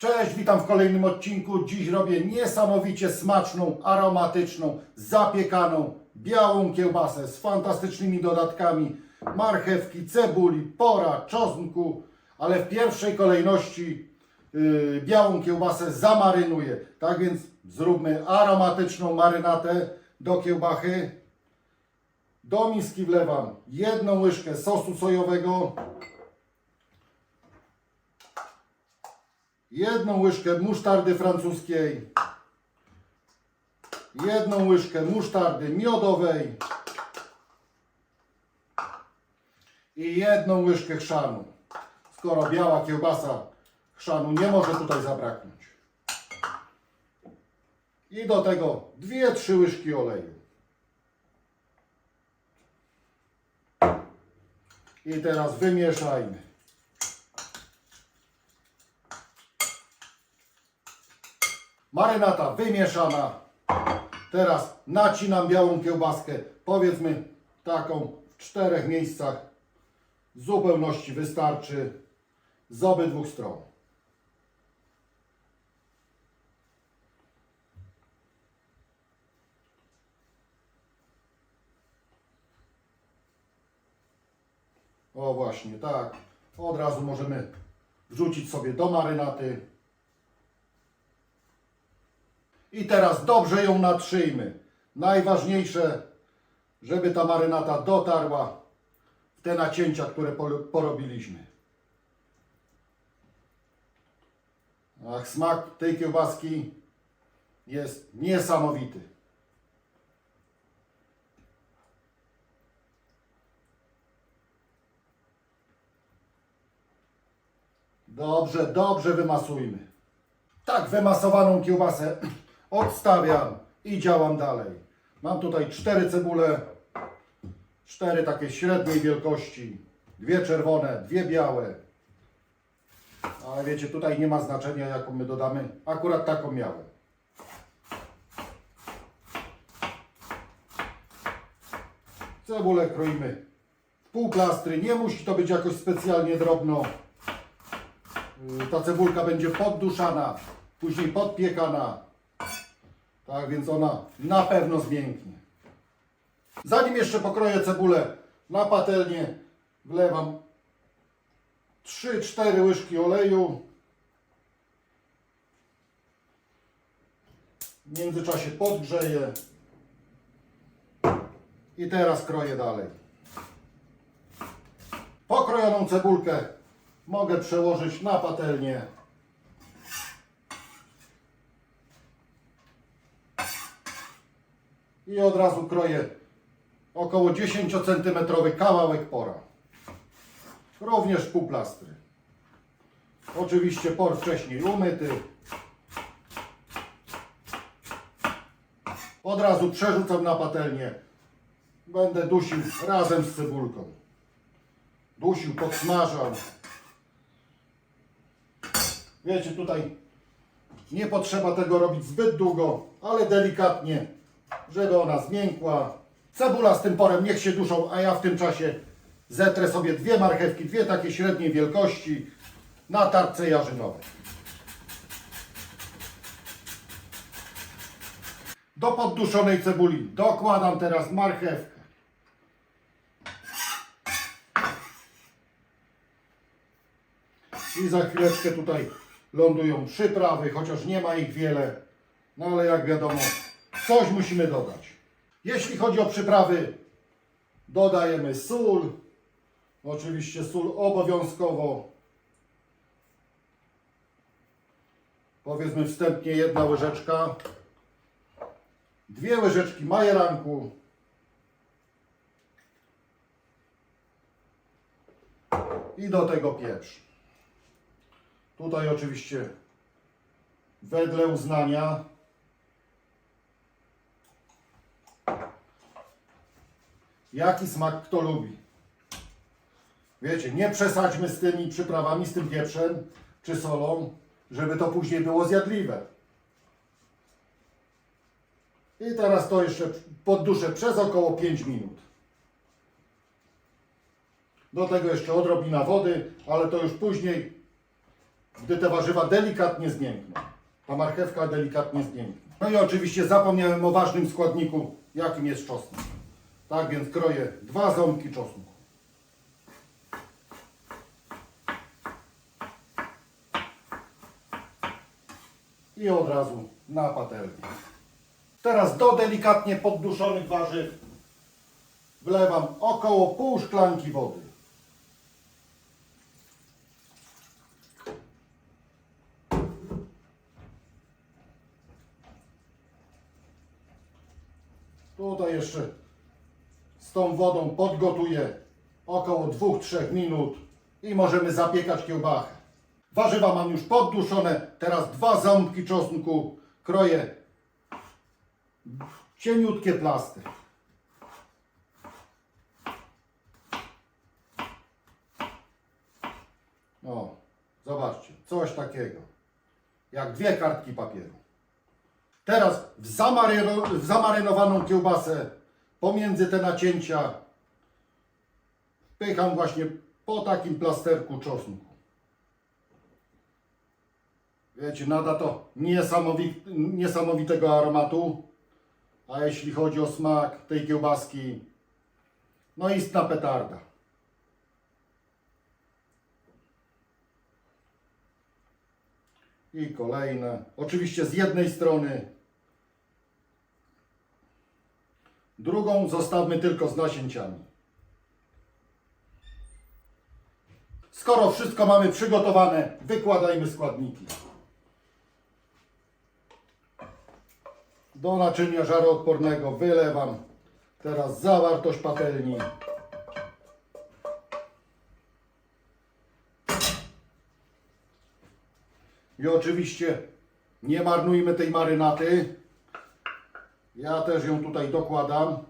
Cześć, witam w kolejnym odcinku. Dziś robię niesamowicie smaczną, aromatyczną, zapiekaną, białą kiełbasę z fantastycznymi dodatkami marchewki, cebuli, pora, czosnku, ale w pierwszej kolejności yy, białą kiełbasę zamarynuję. Tak więc zróbmy aromatyczną marynatę do kiełbachy. Do miski wlewam jedną łyżkę sosu sojowego, jedną łyżkę musztardy francuskiej, jedną łyżkę musztardy miodowej i jedną łyżkę chrzanu. Skoro biała kiełbasa chrzanu nie może tutaj zabraknąć. I do tego 2-3 łyżki oleju. I teraz wymieszajmy. Marynata wymieszana. Teraz nacinam białą kiełbaskę. Powiedzmy taką w czterech miejscach. W zupełności wystarczy z obydwu stron. O właśnie, tak. Od razu możemy wrzucić sobie do marynaty. I teraz dobrze ją natrzyjmy. Najważniejsze, żeby ta marynata dotarła w te nacięcia, które porobiliśmy. Ach, smak tej kiełbaski jest niesamowity. Dobrze, dobrze wymasujmy. Tak wymasowaną kiełbasę odstawiam i działam dalej. Mam tutaj cztery cebule, cztery takie średniej wielkości, dwie czerwone, dwie białe. Ale wiecie, tutaj nie ma znaczenia jaką my dodamy. Akurat taką miałem. Cebulę kroimy w pół plastry. Nie musi to być jakoś specjalnie drobno. Y, Ta cebulka będzie podduszana, później podpiekana. Tak więc ona na pewno zmięknie. Zanim jeszcze pokroję cebulę na patelnię, wlewam 3-4 łyżki oleju. W międzyczasie podgrzeję. I teraz kroję dalej. Pokrojoną cebulkę mogę przełożyć na patelnię. I od razu kroję około 10 cm kawałek pora. Również pół plastry. Oczywiście por wcześniej umyty. Od razu przerzucam na patelnię. Będę dusił razem z cebulką. Dusił, podsmażał. Wiecie, tutaj nie potrzeba tego robić zbyt długo, ale delikatnie, żeby ona zmiękła. Cebula z tym porem niech się duszą, a ja w tym czasie zetrę sobie dwie marchewki, dwie takie średniej wielkości na tarce jarzynowej. Do podduszonej cebuli dokładam teraz marchewkę. I za chwileczkę tutaj lądują przyprawy, chociaż nie ma ich wiele. No ale jak wiadomo, coś musimy dodać. Jeśli chodzi o przyprawy, dodajemy sól. Oczywiście sól obowiązkowo. Powiedzmy wstępnie jedna łyżeczka. Dwie łyżeczki majeranku. I do tego pieprz. Tutaj oczywiście wedle uznania. Jaki smak kto lubi. Wiecie, nie przesadźmy z tymi przyprawami, z tym pieprzem czy solą, żeby to później było zjadliwe. I teraz to jeszcze podduszę przez około 5 minut. Do tego jeszcze odrobina wody, ale to już później gdy te warzywa delikatnie zmiękną. Ta marchewka delikatnie zmięknie. No i oczywiście zapomniałem o ważnym składniku, jakim jest czosnek. Tak więc kroję dwa ząbki czosnku. I od razu na patelnię. Teraz do delikatnie podduszonych warzyw wlewam około pół szklanki wody. Tutaj jeszcze z tą wodą podgotuję około 2-3 minut i możemy zapiekać kiełbachę. Warzywa mam już podduszone, teraz dwa ząbki czosnku kroję cieniutkie plasty. O, zobaczcie, coś takiego, jak dwie kartki papieru. Teraz w, zamaryno, w zamarynowaną kiełbasę pomiędzy te nacięcia wpycham właśnie po takim plasterku czosnku. Wiecie, nada to niesamowit, niesamowitego aromatu, a jeśli chodzi o smak tej kiełbaski, no istna petarda. I kolejne. Oczywiście z jednej strony. Drugą zostawmy tylko z nasięciami. Skoro wszystko mamy przygotowane, wykładajmy składniki. Do naczynia żaroodpornego wylewam teraz zawartość patelni. I oczywiście nie marnujmy tej marynaty. Ja też ją tutaj dokładam.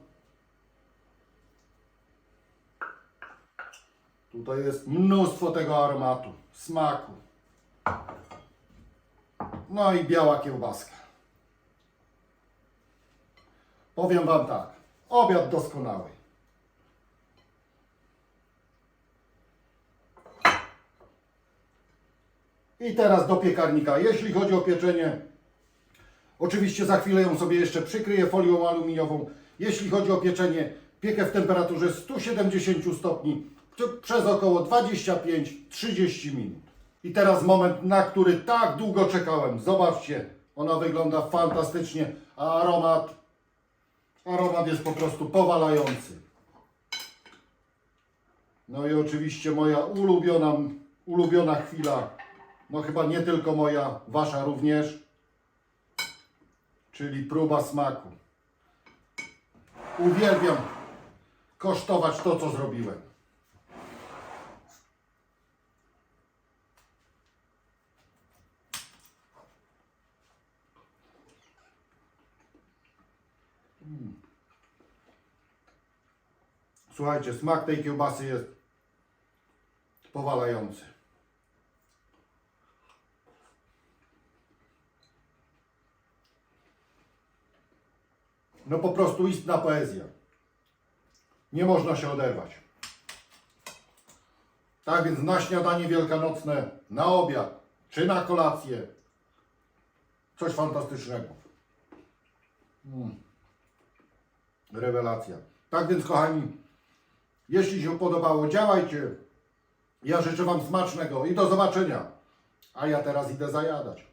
Tutaj jest mnóstwo tego aromatu, smaku. No i biała kiełbaska. Powiem Wam tak, obiad doskonały. I teraz do piekarnika. Jeśli chodzi o pieczenie, oczywiście za chwilę ją sobie jeszcze przykryję folią aluminiową. Jeśli chodzi o pieczenie, piekę w temperaturze 170 stopni przez około 25-30 minut. I teraz moment, na który tak długo czekałem. Zobaczcie, ona wygląda fantastycznie, a aromat, aromat jest po prostu powalający. No i oczywiście moja ulubiona, ulubiona chwila, no chyba nie tylko moja, wasza również, czyli próba smaku. Uwielbiam kosztować to, co zrobiłem. Mm. Słuchajcie, smak tej kiełbasy jest powalający. No po prostu istna poezja. Nie można się oderwać. Tak więc na śniadanie wielkanocne, na obiad czy na kolację coś fantastycznego. Mm. Rewelacja. Tak więc kochani, jeśli się podobało, działajcie. Ja życzę Wam smacznego i do zobaczenia. A ja teraz idę zajadać.